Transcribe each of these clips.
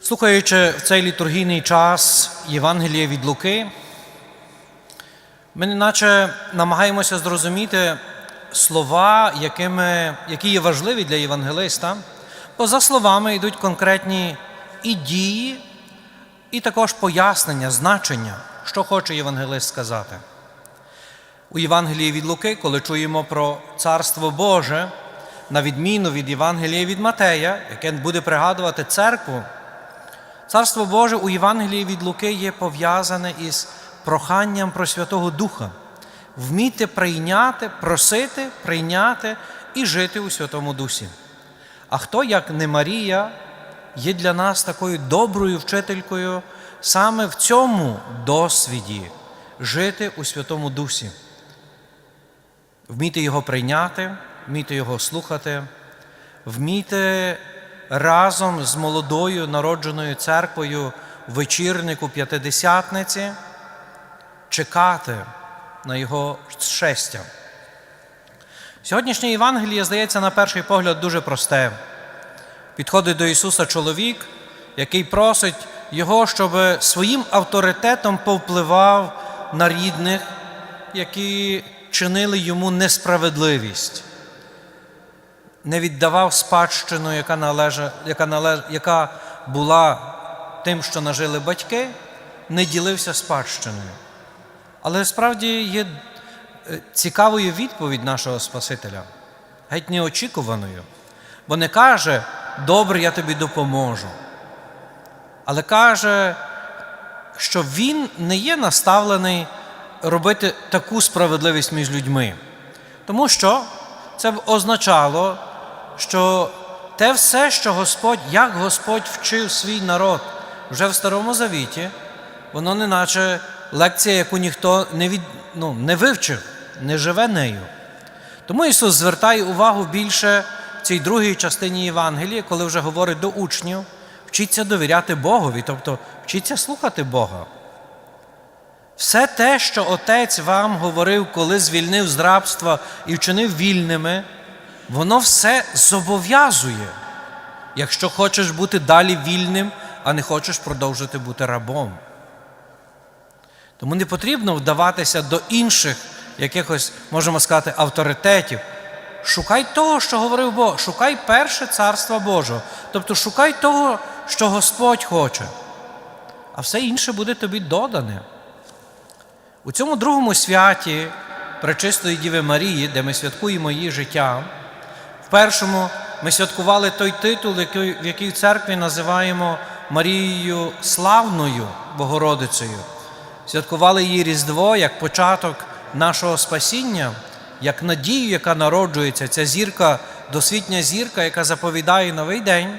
Слухаючи в цей літургійний час Євангеліє від Луки, ми неначе намагаємося зрозуміти слова, якими, які є важливі для євангелиста, бо за словами йдуть конкретні і дії, і також пояснення, значення, що хоче євангелист сказати. У Євангелії від Луки, коли чуємо про Царство Боже, на відміну від Євангелія від Матея, яке буде пригадувати церкву, Царство Боже у Євангелії від Луки є пов'язане із проханням про Святого Духа, вміти прийняти, просити, прийняти і жити у Святому Дусі. А хто, як не Марія, є для нас такою доброю вчителькою саме в цьому досвіді жити у Святому Дусі, вміти його прийняти, вміти його слухати, вміти разом з молодою народженою церквою вечірнику п'ятидесятниці чекати на його щастя. Сьогоднішнє Євангеліє, здається, на перший погляд дуже просте. Підходить до Ісуса чоловік, який просить Його, щоб своїм авторитетом повпливав на рідних, які чинили йому несправедливість не віддавав спадщину, яка належа, яка, належ, яка була тим, що нажили батьки, не ділився спадщиною. Але справді є е, цікавою відповідь нашого Спасителя, геть неочікуваною, бо не каже, добре, я тобі допоможу, але каже, що він не є наставлений робити таку справедливість між людьми. Тому що це б означало, що те все, що Господь, як Господь вчив свій народ вже в Старому Завіті, воно неначе лекція, яку ніхто не, від, ну, не вивчив, не живе нею. Тому Ісус звертає увагу більше в цій другій частині Євангелії, коли вже говорить до учнів, вчіться довіряти Богові, тобто вчіться слухати Бога. Все те, що Отець вам говорив, коли звільнив з рабства і вчинив вільними, воно все зобов'язує, якщо хочеш бути далі вільним, а не хочеш продовжити бути рабом. Тому не потрібно вдаватися до інших якихось, можемо сказати, авторитетів. Шукай того, що говорив Бог, шукай перше царство Божого. Тобто шукай того, що Господь хоче, а все інше буде тобі додане. У цьому другому святі Пречистої Діви Марії, де ми святкуємо її життя, в першому ми святкували той титул, який, який в церкві називаємо Марією Славною Богородицею. Святкували її Різдво як початок нашого спасіння, як надію, яка народжується, ця зірка, досвітня зірка, яка заповідає новий день.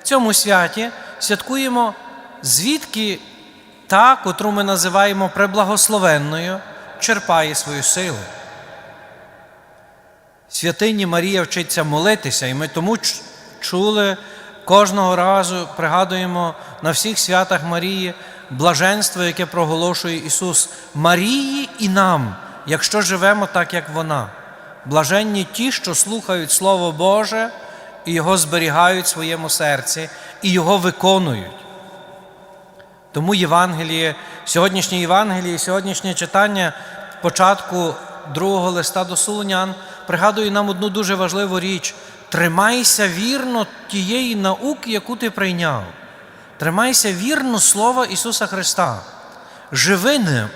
В цьому святі святкуємо, звідки та, котру ми називаємо преблагословенною, черпає свою силу. Святині Марія вчиться молитися, і ми тому чули кожного разу, пригадуємо на всіх святах Марії блаженство, яке проголошує Ісус Марії і нам, якщо живемо так, як вона. Блаженні ті, що слухають Слово Боже і Його зберігають в своєму серці, і Його виконують. Тому Євангеліє, сьогоднішнє Євангеліє, сьогоднішнє читання початку другого листа до Солонян пригадує нам одну дуже важливу річ: тримайся вірно тієї науки, яку ти прийняв. Тримайся вірно Слова Ісуса Христа. Живи ним.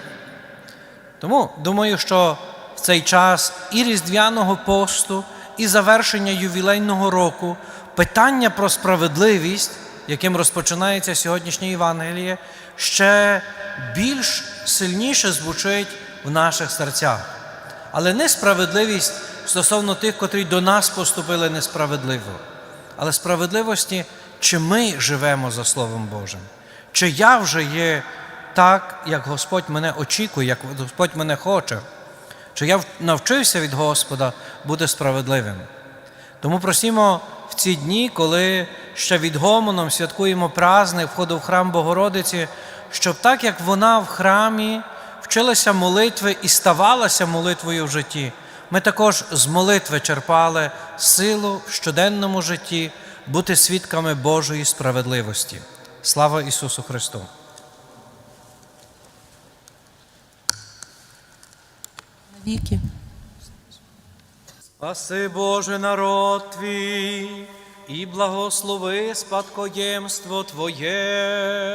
Тому думаю, що в цей час і Різдвяного посту, і завершення ювілейного року питання про справедливість яким розпочинається сьогоднішнє Євангеліє, ще більш сильніше звучить в наших серцях. Але не справедливість стосовно тих, котрі до нас поступили несправедливо, але справедливості, чи ми живемо за Словом Божим, чи я вже є так, як Господь мене очікує, як Господь мене хоче, чи я навчився від Господа бути справедливим. Тому просімо в ці дні, коли ще від гомоном святкуємо праздник входу в храм Богородиці, щоб так як вона в храмі вчилася молитви і ставалася молитвою в житті, ми також з молитви черпали силу в щоденному житті, бути свідками Божої справедливості. Слава Ісусу Христу! Віки. Спаси Боже народ твій і благослови спадкоємство Твоє.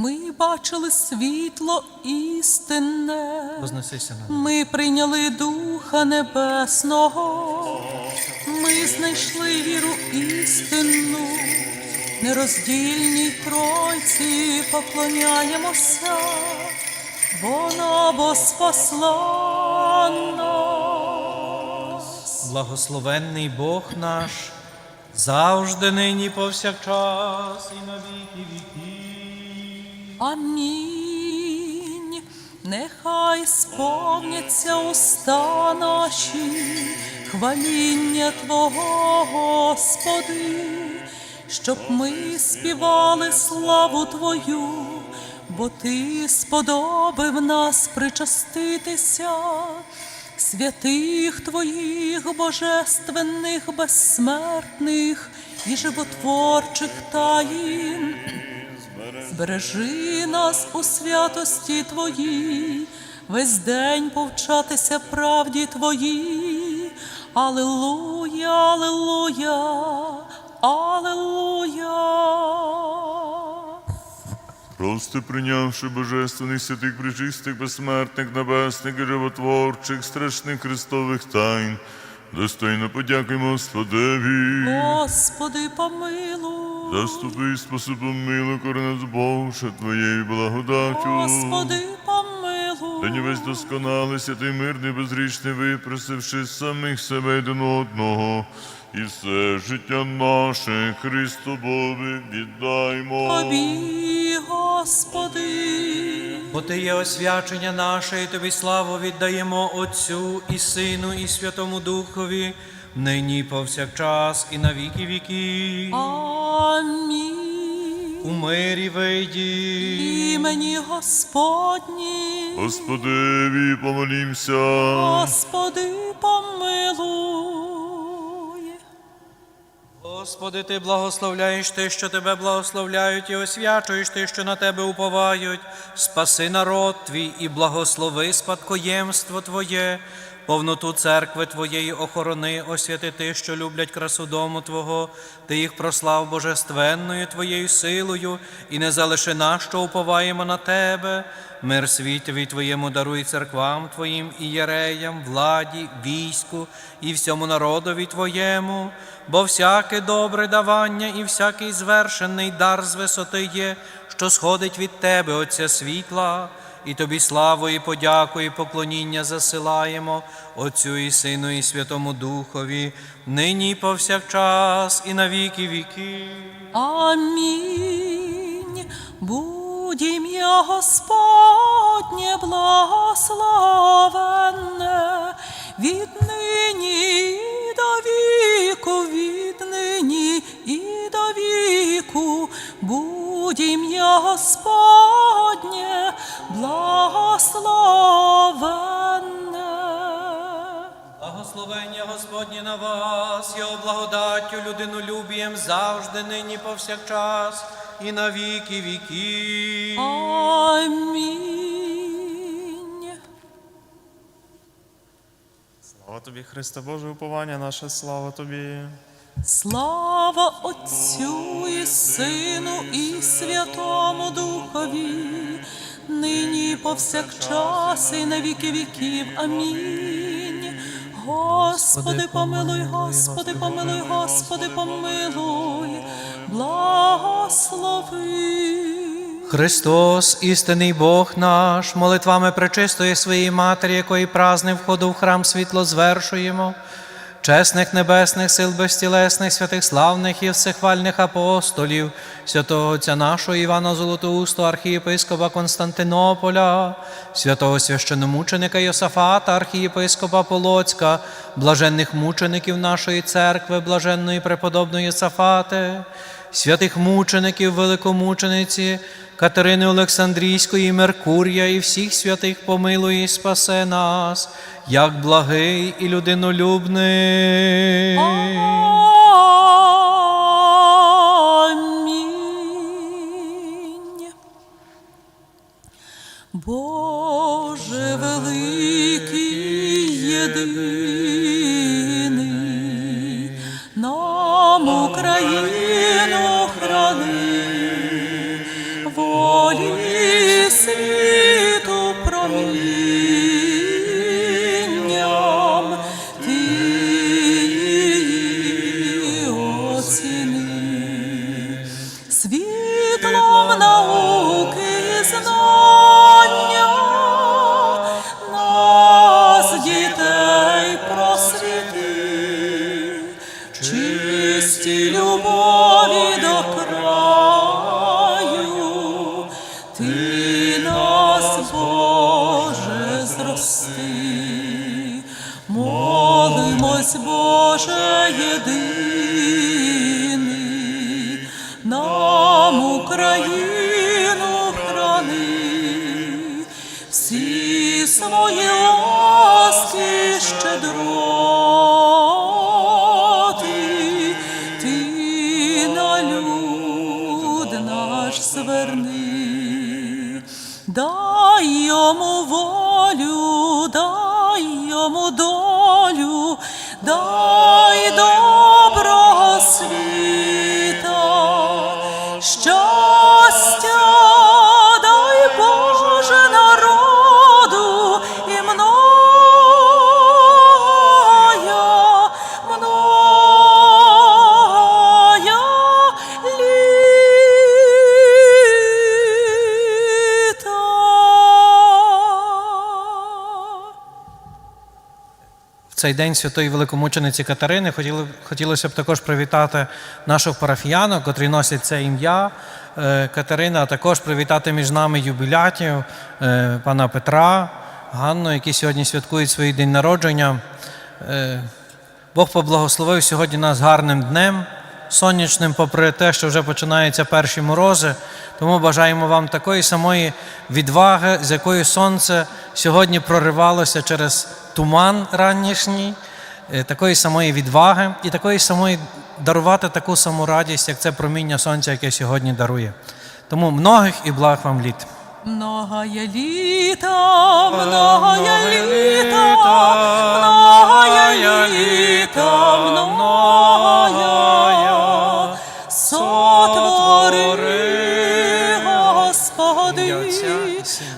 Ми бачили світло істинне. Вознесися на Ми прийняли Духа Небесного. Ми знайшли віру істинну. Нероздільній Тройці поклоняємося. Вона бо спасла нас. Благословенний Бог наш, завжди нині повсякчас і на віки віків. Амінь. Нехай сповняться уста наші, хваління Твого, Господи, щоб ми співали славу Твою, бо Ти сподобив нас причаститися. Святих Твоїх божественних, безсмертних і животворчих таїн. Збережи нас у святості Твоїй, весь день повчатися правді Твоїй. Аллилуйя, Аллилуйя, Аллилуйя. Просто прийнявши божественних святих, причистих, безсмертних, небесних і животворчих, страшних Христових тайн, достойно подякуємо Господеві. Господи, помилуй. Заступи, спаси, помилуй, корони Боже Твоєю благодаттю. Господи, помилуй. весь досконалий, святий мирний, безрічний, випросивши самих себе один одного, і все життя наше Христу Бові віддаймо. Тобі, Господи. Бо Ти є освячення наше, і Тобі славу віддаємо Отцю і Сину, і Святому Духові, нині повсякчас і на віки віків. Амінь. У мирі вийді. Імені Господні. Господеві помолімся. Господи, помилуй. Господи, Ти благословляєш ти, що Тебе благословляють, і освячуєш ти, що на Тебе уповають. Спаси народ Твій і благослови спадкоємство Твоє, повноту церкви Твоєї охорони, освяти ти, що люблять красу дому Твого, Ти їх прослав божественною Твоєю силою, і не залиши нас, що уповаємо на Тебе. Мир світові Твоєму даруй церквам Твоїм і єреям, владі, війську і всьому народові Твоєму, бо всяке добре давання і всякий звершений дар з висоти є, що сходить від Тебе, Отця світла, і Тобі славу і подяку, і поклоніння засилаємо Отцю і Сину, і Святому Духові, нині повсякчас, і на віки віки. Амінь. Будь ім'я Господнє благословенне, віднині і до віку, віднині і до віку, будь ім'я Господнє благословенне. Благословення Господнє на вас, його благодаттю, людинолюбієм завжди, нині повсякчас, і на віки віків. Амінь. Слава тобі, Христе Боже, уповання наше, слава тобі. Слава Отцю і Сину і Святому Духові, нині повсякчас і на віки віків. Амінь. Господи, помилуй, Господи, помилуй, Господи, помилуй, благослови. Христос, істинний Бог наш, молитвами пречистої своєї Матері, якої праздник входу в храм світло звершуємо, чесних небесних сил безтілесних, святих славних і всехвальних апостолів, святого Отця нашого Івана Золотоусту, архієпископа Константинополя, святого священомученика Йосафата, архієпископа Полоцька, блаженних мучеників нашої церкви, блаженної преподобної Йосафати, святих мучеників, великомучениці, Катерини Олександрійської, Меркурія і всіх святих помилуй і спасе нас, як благий і людинолюбний. Світу промінням, ти дітей, просвіти, чисті любові до краю, ласки щедроти, цей день святої великомучениці Катерини хотілося б також привітати наших парафіянок, котрі носять це ім'я е, Катерина, а також привітати між нами юбілятів е, пана Петра, Ганну, які сьогодні святкують свій день народження. Е, Бог поблагословив сьогодні нас гарним днем, сонячним, попри те, що вже починаються перші морози. Тому бажаємо вам такої самої відваги, з якою сонце сьогодні проривалося через туман ранішній, е, такої самої відваги і такої самої дарувати таку саму радість, як це проміння сонця, яке сьогодні дарує. Тому многих і благ вам літ. Многое літа, многое літа, многое літа, многое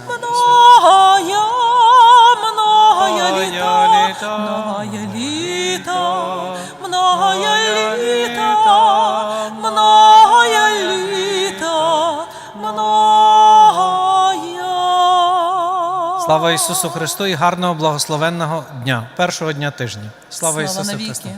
Многое, многое Многое літа, многое літа, многое літа, многое літа, многое. Слава Ісусу Христу і гарного благословенного дня, першого дня тижня. Слава, Ісусу. Христу!